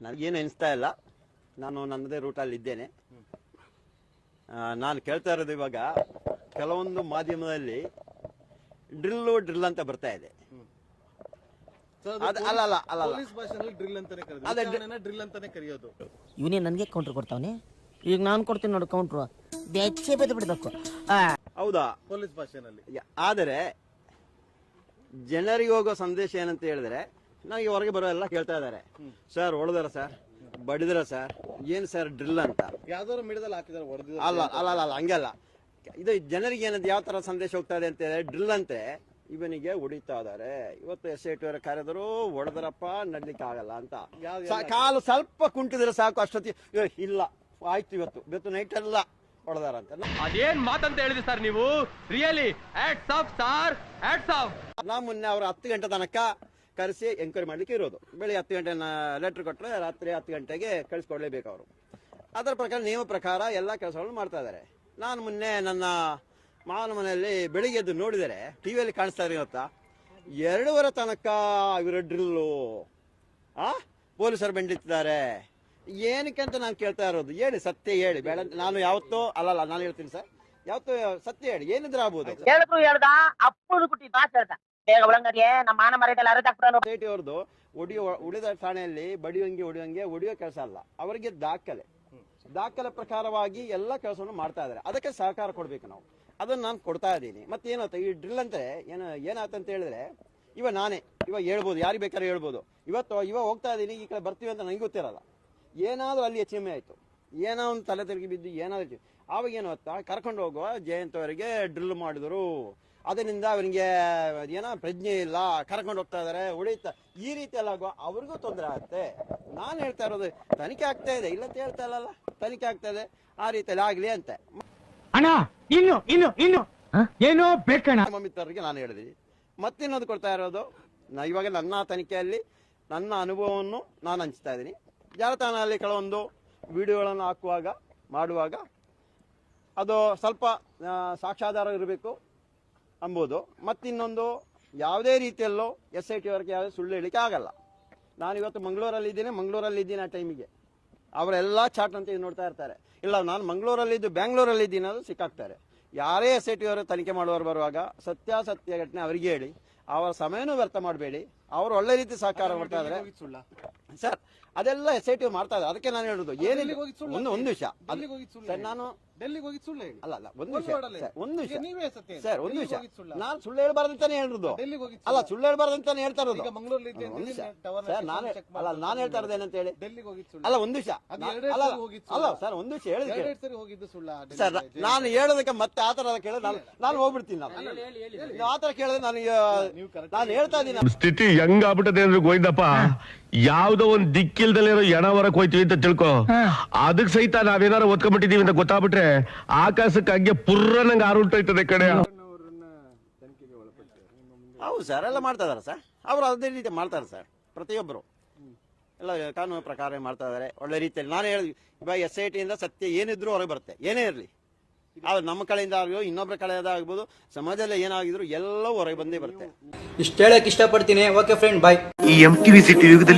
ನನಗೇನು ಅನಿಸ್ತಾ ಇಲ್ಲ. ನಾನು ನನ್ನದೇ ರೂಟಲ್ಲಿ ಇದ್ದೇನೆ. ನಾನು ಕೇಳ್ತಾ ಇರೋದು ಇವಾಗ ಕೆಲವೊಂದು ಮಾಧ್ಯಮದಲ್ಲಿ ಡ್ರಿಲ್ಲು ಡ್ರಿಲ್ ಅಂತ ಬರ್ತಾ ಇದೆ. ಅದು ಅಲ್ಲ ಅಲ್ಲ ಅಲ್ಲ ಅಲ್ಲ. ಪೊಲೀಸ್ ಭಾಷೆನಲ್ಲಿ ಡ್ರಿಲ್ ಅಂತಾನೆ ಅದೇ ವಿಚಾರಣೆನ ಡ್ರಿಲ್ ಅಂತಾನೆ ಕರೆಯೋದು. ಇವನೇ ನನಗೆ ಕೌಂಟರ್ ಕೊಡ್ತಾವನೆ? ಈಗ ನಾನು ಕೊಡ್ತೀನಿ ನೋಡು ಕೌಂಟ್ರು ಬೆಚ್ಚೆ ಬೆದ್ದು ಬಿಡಬೇಕು. ಹೌದಾ? ಪೊಲೀಸ್ ಭಾಷೆನಲ್ಲಿ. ಯ- ಆದರೆ ಜನರಿಗೆ ಹೋಗೋ ಸಂದೇಶ ಏನಂತ ಹೇಳಿದ್ರೆ ನನಗೆ ಹೊರಗೆ ಬರೋ ಎಲ್ಲ ಕೇಳ್ತಾ ಇದ್ದಾರೆ. ಸರ್ ಹೊಡೆದಾರ ಸರ್ ಬಡಿದ್ರ ಸರ್ ಏನು ಸರ್ ಡ್ರಿಲ್ ಅಂತ? ಯಾವ್ದಾದ್ರು ಮಿಡದಲ್ಲಿ ಹಾಕಿದಾರೆ ಹೊಡೆದ ಅಲ್ಲ ಅಲ್ಲ ಅಲ್ಲ ಅಲ್ಲ ಹಂಗಲ್ಲ. ಇದು ಜನರಿಗೆ ಏನಂತ ಯಾವ ತರ ಸಂದೇಶ ಹೋಗ್ತಾ ಇದೆ ಅಂತ ಹೇಳಿ ಡ್ರಿಲ್ ಅಂತೆ. ಇವನಿಗೆ ಹೊಡಿತಾ ಇದಾರೆ ಇವತ್ತು ಎಸ್ ಐ ಟಿ ಅವರ ಕರೆದರು ಹೊಡೆದ್ರಪ್ಪ ನಡ್ಲಿಕ್ಕೆ ಆಗಲ್ಲ ಅಂತ. ಕಾಲು ಸ್ವಲ್ಪ ಕುಂಟಿದ್ರೆ ಸಾಕು ಅಷ್ಟೊತ್ತಿ. ಇಲ್ಲ. ಆಯ್ತು ಇವತ್ತು. ಇವತ್ತು ನೈಟ್ ಎಲ್ಲ ಹೊಡೆದಾರಂತೆ ಅದೇನ್ ಮಾತಂತ ಹೇಳಿದ್ರಿ ಸರ್ ನೀವು? Really hats off sir hats off ನಾ ಮೊನ್ನೆ ಅವ್ರ ಹತ್ತು ಗಂಟೆ ತನಕ ಕರೆಸಿ ಎಂಕ್ವೈರಿ ಮಾಡ್ಲಿಕ್ಕೆ ಇರೋದು. ಬೆಳಿಗ್ಗೆ ಹತ್ತು ಗಂಟೆ ಲೆಟರ್ ಕೊಟ್ಟರೆ ರಾತ್ರಿ ಹತ್ತು ಗಂಟೆಗೆ ಕಳಿಸ್ಕೊಡ್ಲೇಬೇಕು ಅವರು. ಅದರ ಪ್ರಕಾರ ನಿಯಮ ಪ್ರಕಾರ ಎಲ್ಲ ಕೆಲಸಗಳನ್ನು ಮಾಡ್ತಾ ಇದ್ದಾರೆ ನಾನು ಮೊನ್ನೆ ನನ್ನ ಮಾವನ ಮನೆಯಲ್ಲಿ ಬೆಳಿಗ್ಗೆ ಎದ್ದು ನೋಡಿದರೆ ಟಿ ವಿಯಲ್ಲಿ ಕಾಣಿಸ್ತಾ ಇರೋ ಗೊತ್ತಾ? ಎರಡೂವರೆ ತನಕ ಇವರು ಡ್ರಿಲ್ಲು. ಆ? ಪೊಲೀಸರು ಬೆಂಡಿತ್ತಿದ್ದಾರೆ ಏನಕ್ಕೆ ಅಂತ ನಾನು ಕೇಳ್ತಾ ಇರೋದು. ಹೇಳಿ, ಸತ್ಯ ಹೇಳಿ. ಬೇಡ, ನಾನು ಯಾವತ್ತೋ ಅಲ್ಲಲ್ಲ ನಾನು ಹೇಳ್ತೀನಿ ಸರ್. ಯಾವತ್ತೋ ಸತ್ಯ ಹೇಳಿ. ಏನಿದ್ರೆ ಆಗ್ಬೋದು. ಹೇಳಿದ್ರು ಹೇಳ್ದ ಅಪ್ಪದು ಕುಟ್ಟಿ ಬಾಸ್ ಹೇಳ್ದ. ಬೇಗ ಒಳಂಗಡಿಗೆ ನಮ್ಮ ಮಾನ ಹೊಡಿಯೋ ಉಳಿದ ಠಾಣೆಯಲ್ಲಿ ಬಡಿಯೋಂಗೆ ಹೊಡಿಯೋಂಗೆ ಹೊಡಿಯೋ ಕೆಲಸ ಅಲ್ಲ. ಅವರಿಗೆ ದಾಖಲೆ. ದಾಖಲೆ ಪ್ರಕಾರವಾಗಿ ಎಲ್ಲ ಕೆಲಸವನ್ನು ಮಾಡ್ತಾ ಇದ್ದಾರೆ. ಅದಕ್ಕೆ ಸಹಕಾರ ಕೊಡ್ಬೇಕು ನಾವು. ಅದನ್ನ ನಾನು ಕೊಡ್ತಾ ಇದ್ದೀನಿ. ಮತ್ತೆ ಏನಾಯ್ತು ಈ ಡ್ರಿಲ್ ಅಂತ ಏನು ಏನಾಯ್ತು ಅಂತ ಹೇಳಿದ್ರೆ, ಇವ ನಾನೇ. ಇವಾಗ ಹೇಳ್ಬೋದು. ಯಾರಿಗೆ ಬೇಕಾದ್ರೆ ಹೇಳ್ಬೋದು. ಇವತ್ತು ಇವಾಗ ಹೋಗ್ತಾ ಇದ್ದೀನಿ, ಈ ಕಡೆ ಬರ್ತೀವಿ ಅಂತ ನನಗೆ ಗೊತ್ತಿರಲ್ಲ. ಏನಾದ್ರೂ ಅಲ್ಲಿ ಹೆಚ್ಚು ಆಯಿತು. ಏನೋ ಒಂದು ತಲೆ ತಿರುಗಿ ಬಿದ್ದು, ಏನಾದ್ರು ಆವಾಗ ಏನು ಗೊತ್ತಾ? ಕರ್ಕೊಂಡು ಹೋಗುವ ಜಯಂತ್ ಅವರಿಗೆ ಡ್ರಿಲ್ ಮಾಡಿದ್ರು. ಅದರಿಂದ ಅವನಿಗೆ ಏನೋ ಪ್ರಜ್ಞೆ ಇಲ್ಲ ಕರ್ಕೊಂಡು ಹೋಗ್ತಾ ಇದಾರೆ ಉಳಿತಾ ಈ ರೀತಿ ಎಲ್ಲ ಆಗುವ ಅವ್ರಿಗೂ ತೊಂದರೆ ಆಗುತ್ತೆ. ನಾನು ಹೇಳ್ತಾ ಇರೋದು ತನಿಖೆ ಆಗ್ತಾ ಇದೆ ಇಲ್ಲ ಅಂತ ಹೇಳ್ತಾ ಇಲ್ಲಲ್ಲ ತನಿಖೆ ಆಗ್ತಾ ಇದೆ ಆ ರೀತಿಯಲ್ಲಿ ಆಗ್ಲಿ ಅಂತೆ. ಅಣ್ಣ ಇನ್ನು ಇನ್ನು ಇನ್ನು. ಏನೋ ಬೇಕಣ್ಣ. ಮಿತ್ರರಿಗೆ ನಾನು ಹೇಳಿದೀನಿ ಮತ್ತಿನ್ನೊಂದು ಕೊಡ್ತಾ ಇರೋದು ನಾ ಇವಾಗ ನನ್ನ ತನಿಖೆಯಲ್ಲಿ ನನ್ನ ಅನುಭವವನ್ನು ನಾನು ಹಂಚ್ತಾ ಇದ್ದೀನಿ. ಜಾಲತಾಣದಲ್ಲಿ ಕೆಲವೊಂದು ವಿಡಿಯೋಗಳನ್ನು ಹಾಕುವಾಗ ಮಾಡುವಾಗ ಅದು ಸ್ವಲ್ಪ ಸಾಕ್ಷಾಧಾರ ಸಾಕ್ಷ್ಯಾಧಾರ ಇರಬೇಕು. ಅಂಬೋದು. ಮತ್ತಿನ್ನೊಂದು ಯಾವುದೇ ರೀತಿಯಲ್ಲೂ ಎಸ್ ಐ ಟಿ ಅವರಿಗೆ ಯಾವುದೇ ಸುಳ್ಳು ಹೇಳಿಕೆ ಆಗಲ್ಲ. ನಾನು ಇವತ್ತು ಮಂಗಳೂರಲ್ಲಿ ಇದ್ದೀನಿ ಮಂಗಳೂರಲ್ಲಿ ಇದ್ದೀನಿ ಆ ಟೈಮಿಗೆ. ಅವರೆಲ್ಲ ಚಾಟ್ ಅಂತ ಇದು ನೋಡ್ತಾ ಇರ್ತಾರೆ. ಇಲ್ಲ ನಾನು ಮಂಗಳೂರಲ್ಲಿದ್ದು ಬ್ಯಾಂಗ್ಳೂರಲ್ಲಿ ಇದ್ದೀನಿ ಅದು ಸಿಕ್ಕಾಕ್ತಾರೆ. ಯಾರೇ ಎಸ್ ಐ ಟಿ ಅವರು ತನಿಖೆ ಮಾಡುವವರು ಬರುವಾಗ ಸತ್ಯಾಸತ್ಯ ಘಟನೆ ಅವರಿಗೆ ಹೇಳಿ ಅವರ ಸಮಯನೂ ವ್ಯರ್ಥ ಮಾಡಬೇಡಿ. ಅವರು ಒಳ್ಳೆ ರೀತಿ ಸಹಕಾರ ಮಾಡ್ತಾ ಇದ್ದಾರೆ. ಸರ್ ಅದೆಲ್ಲ ಎಸ್ ಐ ಟಿ ಮಾಡ್ತಾ ಇದ್ದಾರೆ. ಅದಕ್ಕೆ ನಾನು ಹೇಳುದು ಏನಿಲ್ಲ. ಒಂದು ಒಂದು ವಿಷಯ. ನಾನು ಡೆಲ್ಲಿಗೆ ಹೋಗಿ ಸುಳ್ಳು ಹೇಳಿ. ಅಲ್ಲ ಅಲ್ಲ ಒಂದು ವಿಷಯ. ಸರ್, ಒಂದು ವಿಷಯ. ನೀವೇ ಸತ್ಯ ಹೇಳಿ. ಸರ್ ಒಂದು ಡೆಲ್ಲಿಗೆ ವಿಷಯ. ಹೋಗಿದ್ ಸುಳ್ಳ? ನಾನು ಸುಳ್ಳು ಹೇಳ್ಬಾರ್ದು ಅಂತಾನೆ ಹೇಳಿರೋದು. ಡೆಲ್ಲಿಗೆ ಹೋಗಿದ್ ಅಲ್ಲ ಸುಳ್ಳ? ಸುಳ್ಳು ಹೇಳ್ಬಾರ್ದು ಅಂತಾನೆ ಹೇಳ್ತಾ ಇರೋದು. ಈಗ ಮಂಗಳೂರಲ್ಲಿ ಇದ್ದೆ ಒಂದು tower ಸರ್ ನಾನು check ಅಲ್ಲ ಮಾಡ್ಕೊಂಡು ನಾನು ಹೇಳ್ತಾ ಇರೋದು ಏನಂತ ಹೇಳಿ ಡೆಲ್ಲಿಗೆ ಹೋಗಿದ್ ಸುಳ್ಳು. ಅಲ್ಲ ಒಂದು ವಿಷಯ. ಅದು ನಾ- ಎರಡೆರಡು ಅಲ್ಲ ಸರಿ ಹೋಗಿದ್ದು ಅಲ್ಲ ಸುಳ್ಳು. ಸರ್ ಒಂದು ವಿಷಯ ಹೇಳಿದ್ರೆ ಎರಡೆರಡು ಸರಿ ಹೋಗಿದ್ದು ಸುಳ್ಳ ಸರ್ ಡೆಲ್ಲಿಗೆ? ನಾನು ಹೇಳೋದಕ್ಕೆ ಮತ್ತೆ ಆತರ ತರ ಕೇಳಿದ್ರೆ ನಾನು ನಾನು ಹೋಗ್ಬಿಡ್ತೀನಿ ನಾನು. ನೀವು ಆ ತರ ಕೇಳಿದ್ರೆ ನಾನು ಈಗ- ನೀವು correct ನಾನು ಹೇಳ್ತಾ ಇದ್ದೀನಿ. ಸ್ಥಿತಿ ಹೆಂಗ್ ಆಗ್ಬಿಟ್ಟದೆ ಅಂದ್ರೆ ಗೋವಿಂದಪ್ಪ ಯಾವ್ದೋ ಒಂದ್ ದಿಕ್ಕಿಲ್ದಲ್ಲಿರೋ ಎಣ ಹೊರಕ್ ಹೋಯ್ತೀವಿ ಅಂತ ತಿಳ್ಕೊ. ಅದಕ್ ಸಹಿತ ನಾವೇನಾರ ಒತ್ಕೊಂಡ್ಬಿಟ್ಟಿದೀವಿ ಅಂತ ಗೊತ್ತಾಗ್ಬಿಟ್ರೆ ಆಕಾಶಕ್ಕೆ ಹಂಗೆ ಪುರ್ರ ನಂಗೆ ಆರುಂಟೋಯ್ತದೆ ಕಡೆ ಹೌದು ಸರ್ ಎಲ್ಲ ಮಾಡ್ತಾ ಇದಾರೆ ಸರ್. ಅವರು ಅದೇ ರೀತಿ ಮಾಡ್ತಾರೆ ಸರ್ ಪ್ರತಿಯೊಬ್ಬರು ಎಲ್ಲ ಕಾನೂನು ಪ್ರಕಾರ ಮಾಡ್ತಾ ಇದ್ದಾರೆ ಒಳ್ಳೆ ರೀತಿಯಲ್ಲಿ. ನಾನು ಹೇಳಿದ್ವಿ ಇವಾಗ ಎಸ್ ಐ ಟಿಯಿಂದ ಸತ್ಯ ಏನಿದ್ರು ಹೊರಗೆ ಬರುತ್ತೆ ಏನೇ ಇರಲಿ. ಆದ್ರೆ ನಮ್ಮ ಕಡೆಯಿಂದ ಆಗ್ಬೋದು ಇನ್ನೊಬ್ಬರ ಕಡೆಯಿಂದ ಆಗ್ಬೋದು ಸಮಾಜದಲ್ಲಿ ಏನಾಗಿದ್ರು ಎಲ್ಲವೂ ಹೊರಗೆ ಬಂದೇ ಬರುತ್ತೆ. ಇಷ್ಟ ಹೇಳಕ್ ಇಷ್ಟಪಡ್ತೀನಿ. ಓಕೆ ಫ್ರೆಂಡ್ ಬಾಯ್ ಈ ಎಂ ಟಿವಿ ಸಿಟಿ ಯುಗದಲ್ಲಿ